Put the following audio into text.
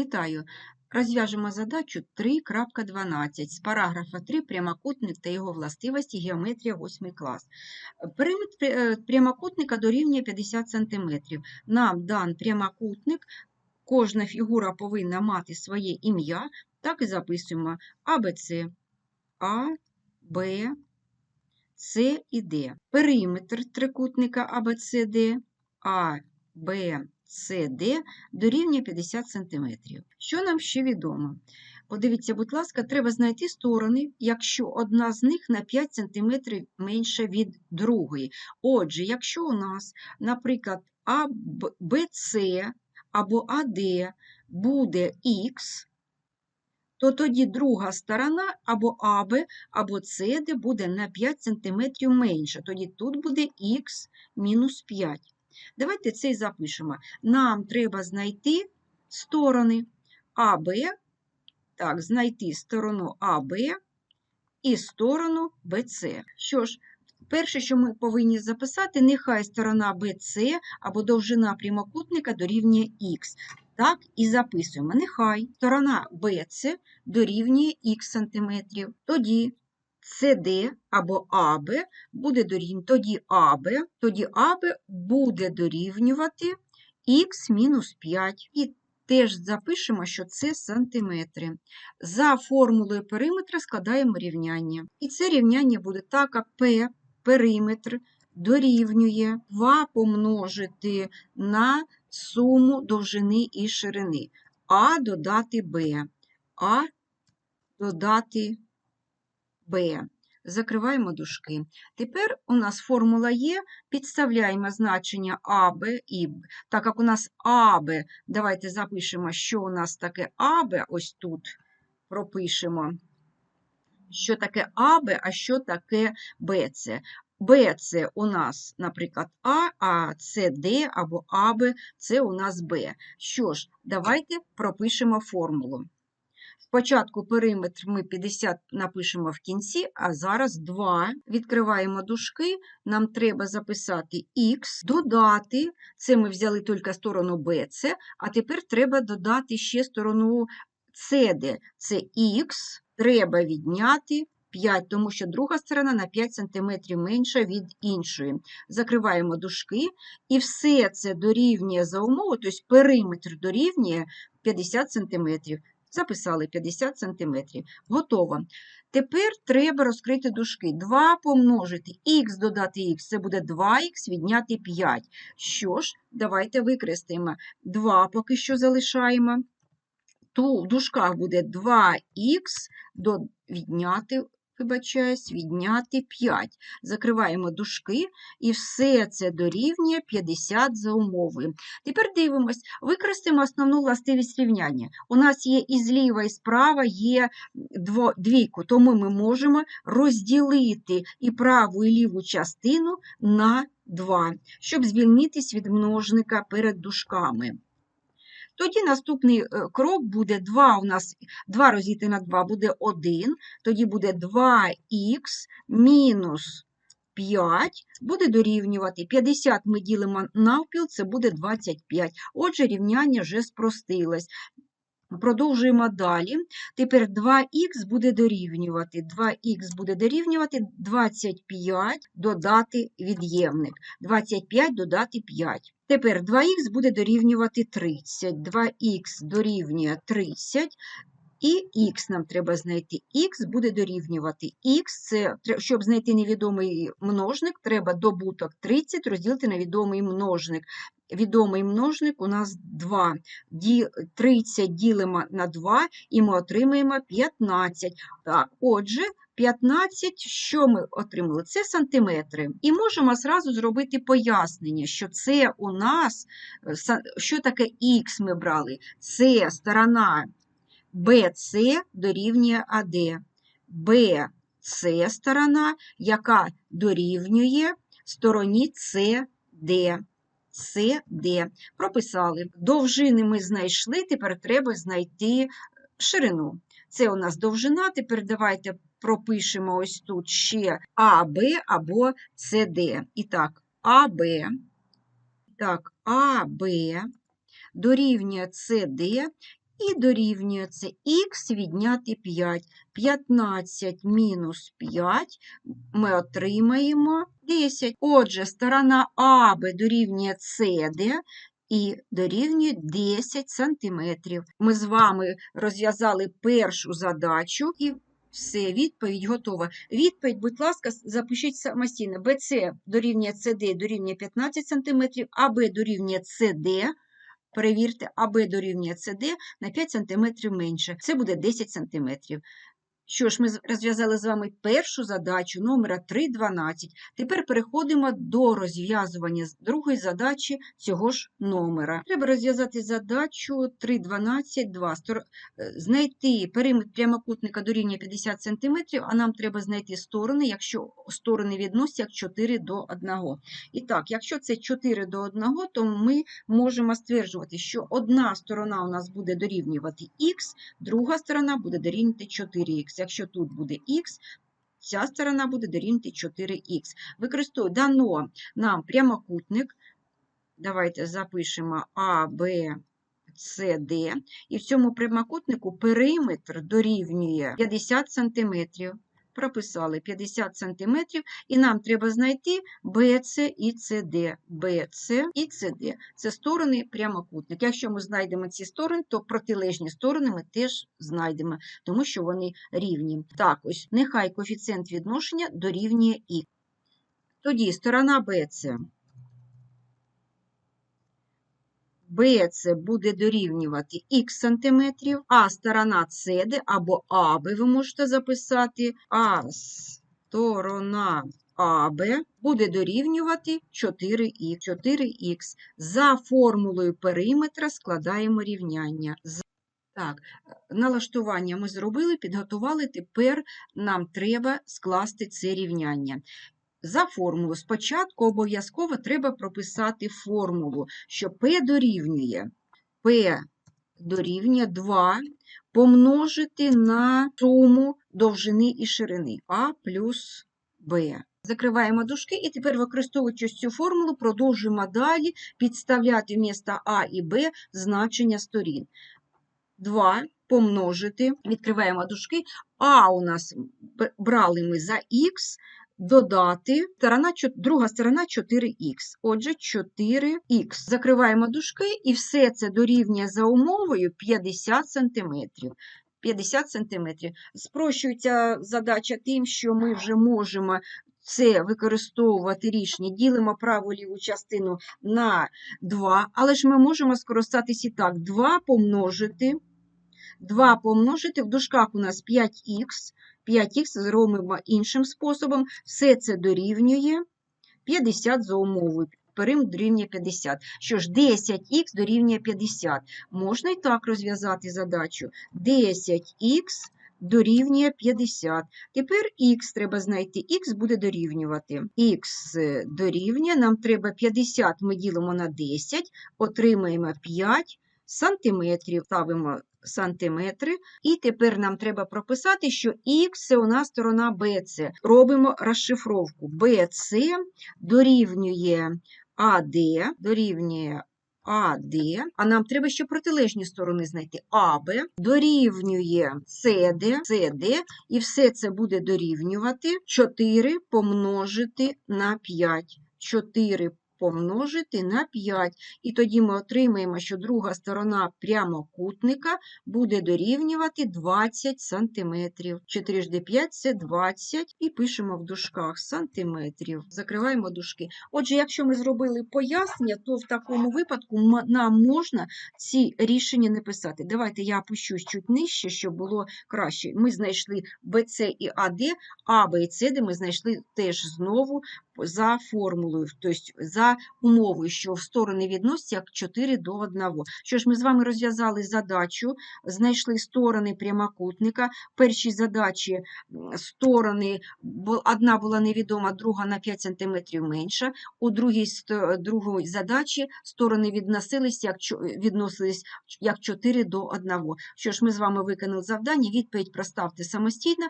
Вітаю! Розв'яжемо задачу 3.12 з параграфа 3 прямокутник та його властивості геометрія 8 клас. Периметр е, прямокутника дорівнює 50 см. Нам дан прямокутник, кожна фігура повинна мати своє ім'я, так і записуємо АБЦ, А, Б, С і Д. Периметр трикутника АБЦД, А, Б, С, Д дорівнює 50 см. Що нам ще відомо? Подивіться, будь ласка, треба знайти сторони, якщо одна з них на 5 см менша від другої. Отже, якщо у нас, наприклад, АБЦ або АД буде Х, то тоді друга сторона або АБ, або СД буде на 5 см менша. Тоді тут буде Х мінус 5. Давайте це і запишемо. Нам треба знайти сторони АБ, так, знайти сторону АБ і сторону БЦ. Що ж, перше, що ми повинні записати, нехай сторона БЦ або довжина прямокутника дорівнює Х. Так, і записуємо. Нехай сторона БЦ дорівнює Х сантиметрів. Тоді CD або АБ буде дорівнювати, тоді АБ, тоді АБ буде дорівнювати х мінус 5. І теж запишемо, що це сантиметри. За формулою периметра складаємо рівняння. І це рівняння буде так, як P периметр дорівнює 2 помножити на суму довжини і ширини. А додати Б, А додати Б. Закриваємо дужки. Тепер у нас формула є, підставляємо значення АБ і Б. Так як у нас АБ, давайте запишемо, що у нас таке АБ, ось тут пропишемо, що таке АБ, а що таке БЦ. БЦ у нас, наприклад, А, а це Д або АБ це у нас Б. Що ж, давайте пропишемо формулу. Спочатку периметр ми 50 напишемо в кінці, а зараз 2. Відкриваємо дужки, нам треба записати х, додати, це ми взяли тільки сторону BC, а тепер треба додати ще сторону CD, це х, треба відняти 5, тому що друга сторона на 5 см менша від іншої. Закриваємо дужки, і все це дорівнює за умову, тобто периметр дорівнює 50 см. Записали 50 см. Готово. Тепер треба розкрити дужки. 2 помножити х додати х, це буде 2х відняти 5. Що ж, давайте використаємо 2 поки що залишаємо. Ту в дужках буде 2х до відняти вибачаюсь, відняти 5. Закриваємо дужки, і все це дорівнює 50 за умовою. Тепер дивимось, використаємо основну властивість рівняння. У нас є і зліва, і справа є двійку, тому ми можемо розділити і праву, і ліву частину на 2, щоб звільнитись від множника перед дужками. Тоді наступний е, крок буде 2 у нас 2 розділити на 2 буде 1, тоді буде 2х мінус 5 буде дорівнювати 50 ми ділимо навпіл, це буде 25. Отже, рівняння вже спростилось. Продовжуємо далі. Тепер 2х буде дорівнювати. 2х буде дорівнювати 25 додати від'ємник. 25 додати 5. Тепер 2х буде дорівнювати 30. 2х дорівнює 30. І х нам треба знайти. Х буде дорівнювати х, це, щоб знайти невідомий множник, треба добуток 30 розділити на відомий множник. Відомий множник у нас 2. 30 ділимо на 2 і ми отримаємо 15. Так, Отже, 15, що ми отримали? Це сантиметри. І можемо зразу зробити пояснення, що це у нас, що таке х ми брали? Це сторона BC дорівнює АД. BC сторона, яка дорівнює стороні CD. CD. Прописали. Довжини ми знайшли, тепер треба знайти ширину. Це у нас довжина, тепер давайте пропишемо ось тут ще АБ або CD. І так, АБ, так, АБ дорівнює CD І дорівнює це х відняти 5. 15 мінус 5 ми отримаємо 10. Отже, сторона АБ дорівнює СД і дорівнює 10 сантиметрів. Ми з вами розв'язали першу задачу і все, відповідь готова. Відповідь, будь ласка, запишіть самостійно. БЦ дорівнює СД дорівнює 15 см, АБ дорівнює СД. Перевірте, аби дорівнює СД на 5 см менше. Це буде 10 см. Що ж, ми розв'язали з вами першу задачу номера 3.12. Тепер переходимо до розв'язування другої задачі цього ж номера. Треба розв'язати задачу 3.12.2. Е, Знайти периметр прямокутника дорівнює 50 см, а нам треба знайти сторони, якщо сторони відносяться як 4 до 1. І так, якщо це 4 до 1, то ми можемо стверджувати, що одна сторона у нас буде дорівнювати х, друга сторона буде дорівнювати 4х. Якщо тут буде х, ця сторона буде дорівнювати 4х. Використовую дано нам прямокутник. Давайте запишемо А, Б, С, Д. І в цьому прямокутнику периметр дорівнює 50 см. Прописали 50 см, і нам треба знайти BC і CD. BC і CD – це сторони прямокутник. Якщо ми знайдемо ці сторони, то протилежні сторони ми теж знайдемо, тому що вони рівні. Так, ось нехай коефіцієнт відношення дорівнює і. Тоді сторона BC. BC буде дорівнювати х сантиметрів, а сторона CD або АБ ви можете записати, а сторона АБ буде дорівнювати 4х. 4х. За формулою периметра складаємо рівняння. Так, налаштування ми зробили, підготували, тепер нам треба скласти це рівняння. За формулу спочатку обов'язково треба прописати формулу, що P дорівнює P дорівнює 2 помножити на суму довжини і ширини А плюс Б. Закриваємо дужки і тепер, використовуючи цю формулу, продовжуємо далі підставляти вмісто А і Б значення сторін. 2 помножити, відкриваємо дужки, А у нас брали ми за х, додати сторона, друга сторона 4х. Отже, 4х. Закриваємо дужки і все це дорівнює за умовою 50 см. 50 см. Спрощується задача тим, що ми вже можемо це використовувати рішення. Ділимо праву ліву частину на 2, але ж ми можемо скористатися і так. 2 помножити 2 помножити, в дужках у нас 5х, 5х зробимо іншим способом, все це дорівнює 50 за умовою. Перим дорівнює 50. Що ж, 10х дорівнює 50. Можна і так розв'язати задачу. 10х дорівнює 50. Тепер х треба знайти, х буде дорівнювати. х дорівнює, нам треба 50, ми ділимо на 10, отримаємо 5 сантиметрів. Ставимо сантиметри. І тепер нам треба прописати, що х це у нас сторона BC. Робимо розшифровку. BC дорівнює AD, дорівнює AD, а нам треба ще протилежні сторони знайти. АБ дорівнює CD, CD, і все це буде дорівнювати 4 помножити на 5. 4 помножити на 5. І тоді ми отримаємо, що друга сторона прямокутника буде дорівнювати 20 сантиметрів. 4 жди 5 – це 20. І пишемо в дужках сантиметрів. Закриваємо дужки. Отже, якщо ми зробили пояснення, то в такому випадку нам можна ці рішення не писати. Давайте я опущусь чуть нижче, щоб було краще. Ми знайшли BC і AD, А, і де ми знайшли теж знову за формулою, тобто за умовою, що в сторони відносяться як 4 до 1. Що ж, ми з вами розв'язали задачу, знайшли сторони прямокутника. В першій задачі сторони, одна була невідома, друга на 5 см менша. У другій, другій задачі сторони відносились як, відносились як 4 до 1. Що ж, ми з вами виконали завдання, відповідь проставте самостійно.